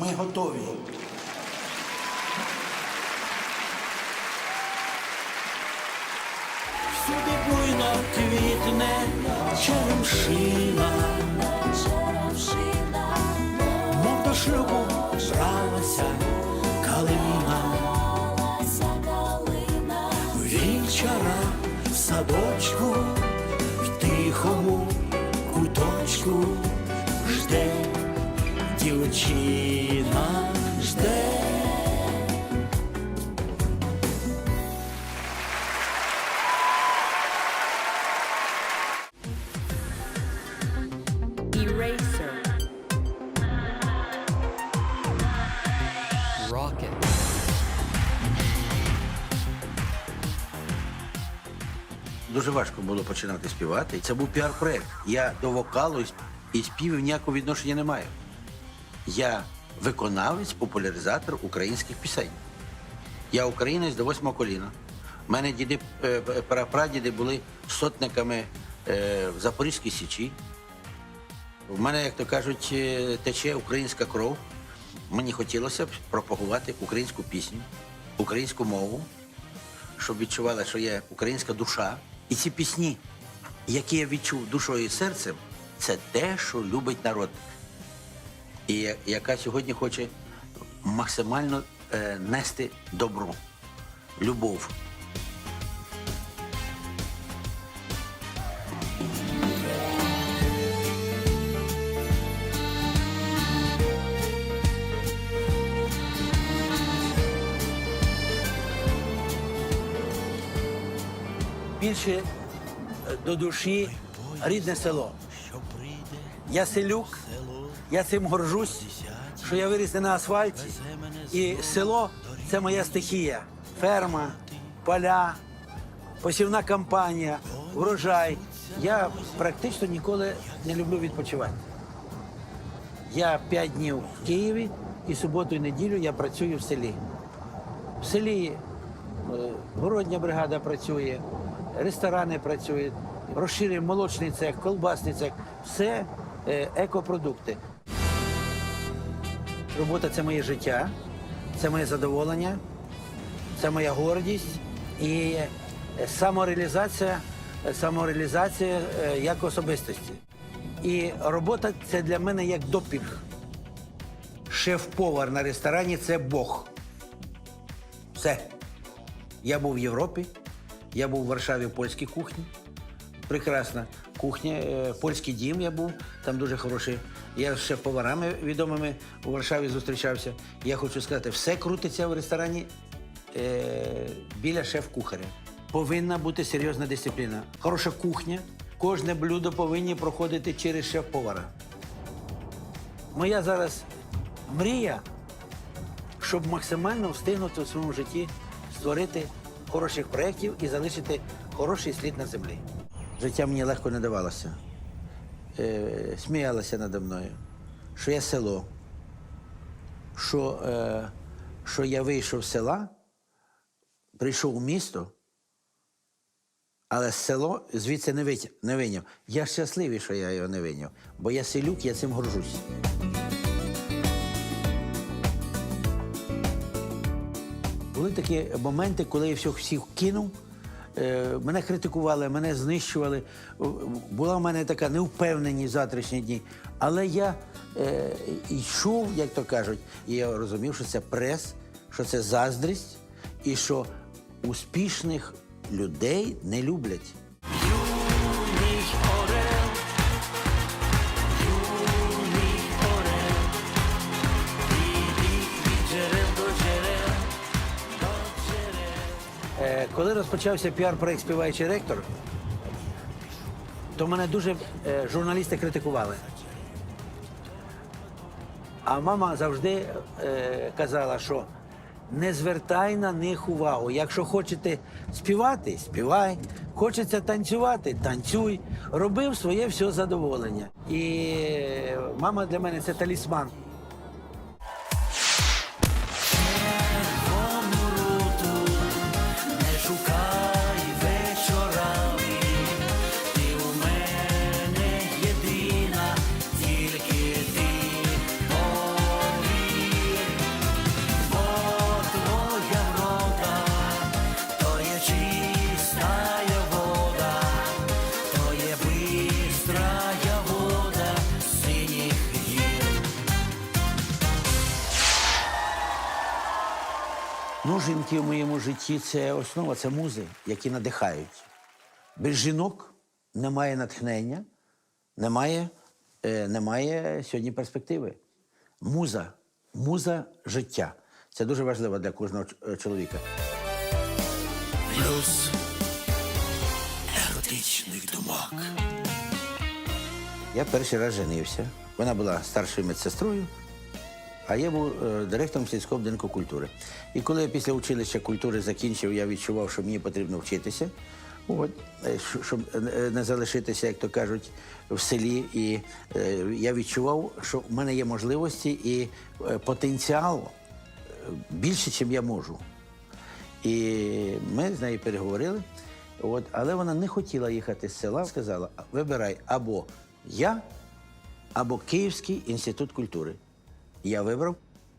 Ми готові. Всюди буйно квітне черемшина, мов до шлюбу бралася калина, вівчара в садочку, в тихому куточку дівчина, жде. Eraser. Rocket. Дуже важко було починати співати. Це був піар-проект. Я до вокалу і співів ніякого відношення не маю. Я виконавець, популяризатор українських пісень. Я українець до восьмого коліна. У мене діди, е, е, прапрадіди були сотниками е, в Запорізькій Січі. У мене, як то кажуть, тече українська кров. Мені хотілося б пропагувати українську пісню, українську мову, щоб відчувала, що є українська душа. І ці пісні, які я відчув душою і серцем, це те, що любить народ. І яка сьогодні хоче максимально е, нести добро, любов. Більше е, до душі рідне село. Я селюк, я цим горжусь, що я виріс не на асфальті. І село це моя стихія. Ферма, поля, посівна кампанія, врожай. Я практично ніколи не люблю відпочивати. Я п'ять днів в Києві і суботу і неділю я працюю в селі. В селі е, городня бригада працює, ресторани працюють, розширюємо молочний цех, колбасний цех, все е, екопродукти. Робота це моє життя, це моє задоволення, це моя гордість і е, самореалізація, е, самореалізація е, як особистості. І робота це для мене як допінг. Шеф-повар на ресторані це Бог. Все. Я був в Європі, я був в Варшаві в польській кухні. Прекрасна кухня, е, польський дім я був, там дуже хороший. Я з шеф-поварами відомими у Варшаві зустрічався. Я хочу сказати, все крутиться в ресторані е, біля шеф-кухаря. Повинна бути серйозна дисципліна. Хороша кухня, кожне блюдо повинні проходити через шеф-повара. Моя зараз мрія щоб максимально встигнути у своєму житті створити хороших проєктів і залишити хороший слід на землі. Життя мені легко не давалося. Е, сміялися надо мною, що я село, що, е, що я вийшов з села, прийшов у місто, але село звідси не, витя- не виняв. Я щасливий, що я його не виняв, бо я селюк, я цим горжусь. Були такі моменти, коли я всіх кинув. Е, Мене критикували, мене знищували. Е, Була в мене така невпевненість завтрашні дні. Але я е, йшов, як то кажуть, і я розумів, що це прес, що це заздрість, і що успішних людей не люблять. Коли розпочався піар-проект Співаючий ректор, то мене дуже е, журналісти критикували. А мама завжди е, казала, що не звертай на них увагу. Якщо хочете співати, співай. Хочеться танцювати, танцюй. Робив своє все задоволення. І е, мама для мене це талісман. Жінки в моєму житті це основа, це музи, які надихають. Без жінок немає натхнення, немає, е, немає сьогодні перспективи. Муза, муза життя. Це дуже важливо для кожного е, чоловіка. Плюс еротичних думок. Я перший раз женився. Вона була старшою медсестрою, а я був е, директором сільського будинку культури. І коли я після училища культури закінчив, я відчував, що мені потрібно вчитися, от, е, щоб е, не залишитися, як то кажуть, в селі. І я відчував, що в мене є можливості і потенціал більше, ніж я можу. І ми з нею переговорили. От, але вона не хотіла їхати з села, сказала: вибирай або я, або Київський інститут культури. Я вибрав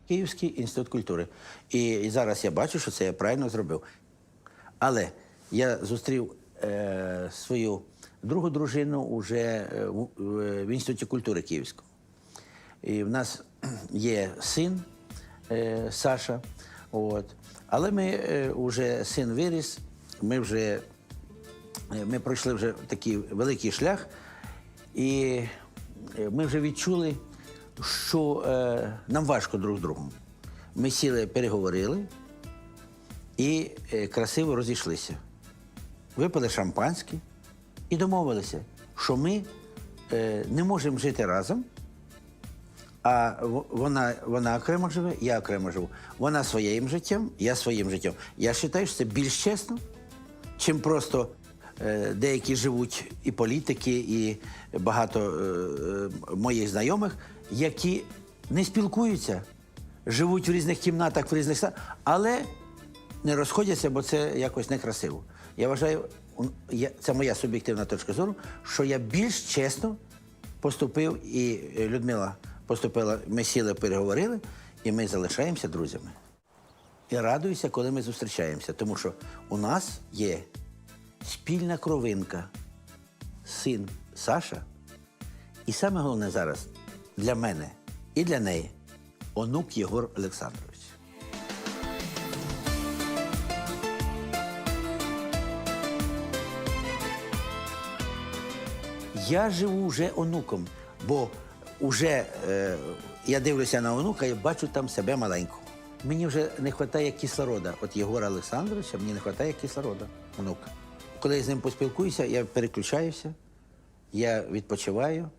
Київський інститут культури. І, зараз я бачу, що це я правильно зробив. Але я зустрів е, свою другу дружину уже е, в, в- в інституті культури Київського. І в нас є син е, Саша. От. Але ми е, вже син виріс, ми вже е, ми пройшли вже такий великий шлях, і е, ми вже відчули, що е, нам важко друг з другом. Ми сіли, переговорили і е, красиво розійшлися. Випили шампанське і домовилися, що ми е, не можемо жити разом, а вона, вона окремо живе, я окремо живу. Вона своїм життям, я своїм життям. Я вважаю, що це більш чесно, чим просто е, деякі живуть і політики, і багато е, е, моїх знайомих, які не спілкуються, живуть в різних кімнатах, в різних ста- але не розходяться, бо це якось некрасиво. Я вважаю, це моя суб'єктивна точка зору, що я більш чесно поступив, і е, Людмила поступила, ми сіли, переговорили, і ми залишаємося друзями. І радуюся, коли ми зустрічаємося, тому що у нас є спільна кровинка, син Саша. І саме головне зараз для мене і для неї онук Єгор Олександрович. Я живу вже онуком, бо вже е, я дивлюся на онука і бачу там себе маленького. Мені вже не вистачає кислорода. От Єгора Олександровича мені не вистачає кислорода, онука. Коли я з ним поспілкуюся, я переключаюся, я відпочиваю,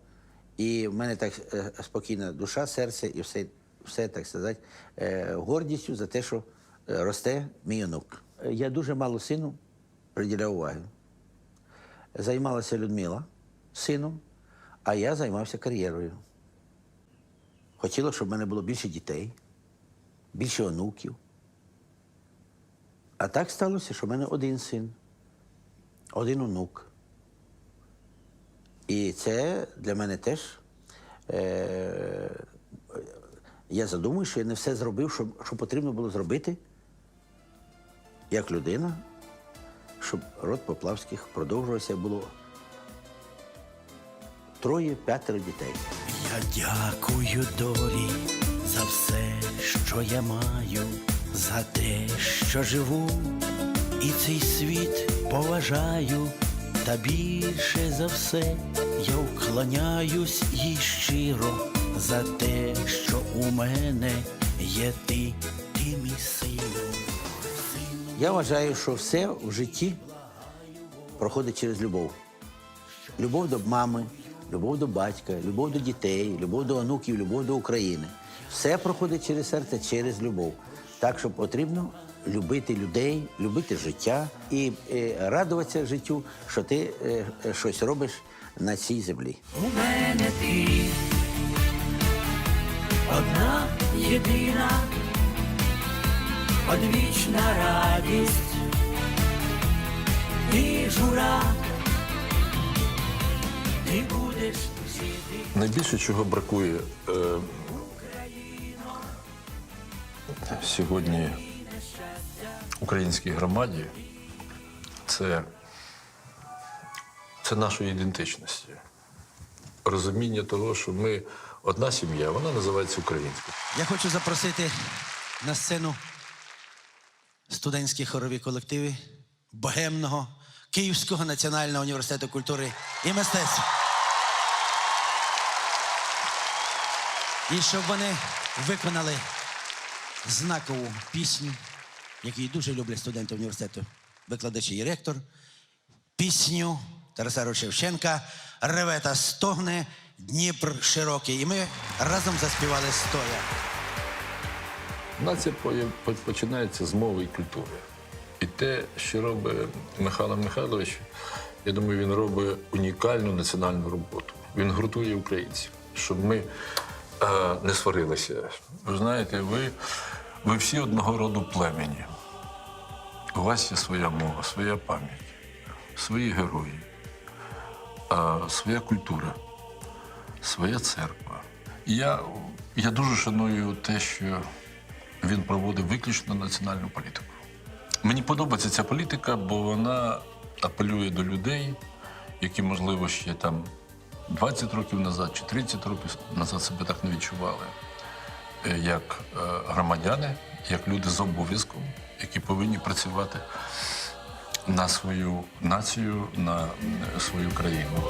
і в мене так е, спокійна душа, серце і все, все так сказати, е, гордістю за те, що е, росте мій онук. Я дуже мало сину приділяв уваги займалася Людмила сином, а я займався кар'єрою. Хотіла, щоб в мене було більше дітей, більше онуків. А так сталося, що в мене один син, один онук. І це для мене теж. Е- я задумую, що я не все зробив, що, що потрібно було зробити як людина, щоб род Поплавських продовжувався, було троє-п'ятеро дітей. Я дякую долі за все, що я маю, за те, що живу, і цей світ поважаю, та більше за все я вклоняюсь їй щиро за те, що у мене є ти, ти мій сину. Я вважаю, що все в житті проходить через любов. Любов до мами, любов до батька, любов до дітей, любов до онуків, любов до України. Все проходить через серце, через любов. Так що потрібно любити людей, любити життя і е, радуватися життю, що ти е, е, щось робиш на цій землі. У мене ти одна єдина, одвічна радість і жура. Ти будеш жити. Найбільше чого бракує е, сьогодні українській громаді, це, це нашої ідентичності. Розуміння того, що ми одна сім'я, вона називається українською. Я хочу запросити на сцену студентські хорові колективи Богемного Київського національного університету культури і мистецтв. І щоб вони виконали знакову пісню, яку дуже люблять студенти університету, викладачі і ректор. Пісню Тараса Григорія Шевченка Реве та стогне Дніпр широкий. І ми разом заспівали стоя. Нація починається з мови і культури. І те, що робить Михайло Михайлович, я думаю, він робить унікальну національну роботу. Він гуртує українців, щоб ми е, не сварилися. Ви знаєте, ви, ви всі одного роду племені. У вас є своя мова, своя пам'ять, свої герої, своя культура, своя церква. І я, я дуже шаную те, що він проводив виключно національну політику. Мені подобається ця політика, бо вона апелює до людей, які, можливо, ще там 20 років назад чи 30 років назад себе так не відчували, е, як е, громадяни, як люди з обов'язком, які повинні працювати на свою націю, на свою країну.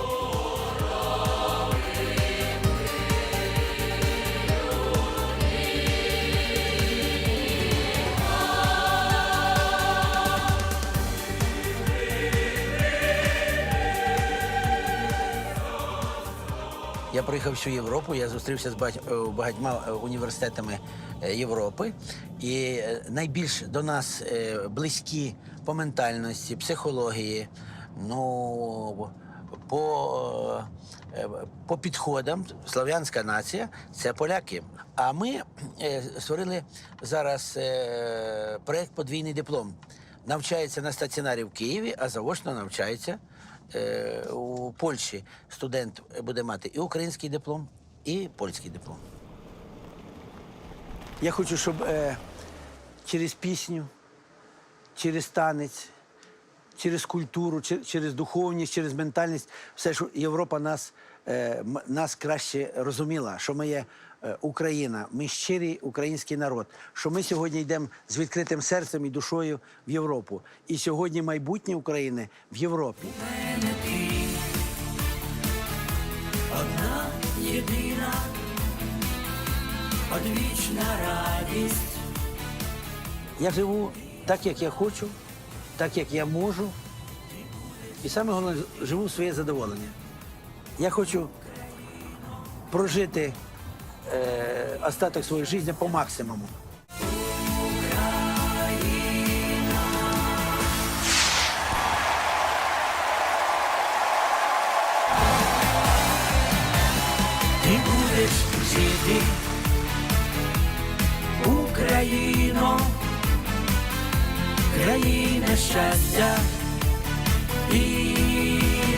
Я приїхав всю Європу, я зустрівся з е, багатьма е, університетами е, Європи. І найбільш до нас близькі по ментальності, психології, ну, по, е, по підходам, слав'янська нація це поляки. А ми е, створили зараз е, проєкт подвійний диплом. Навчається на стаціонарі в Києві, а заочно навчається у Польщі студент буде мати і український диплом, і польський диплом. Я хочу, щоб через пісню, через танець, через культуру, через духовність, через ментальність, все, що Європа нас, е, нас краще розуміла, що ми є е, Україна, ми щирий український народ, що ми сьогодні йдемо з відкритим серцем і душою в Європу. І сьогодні майбутнє України в Європі. Одна єдина, одвічна радість. Я живу так, як я хочу, так, як я можу. І саме головне, живу своє задоволення. Я хочу прожити е, остаток своєї життя по максимуму. Жити, країна щастя і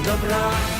добра.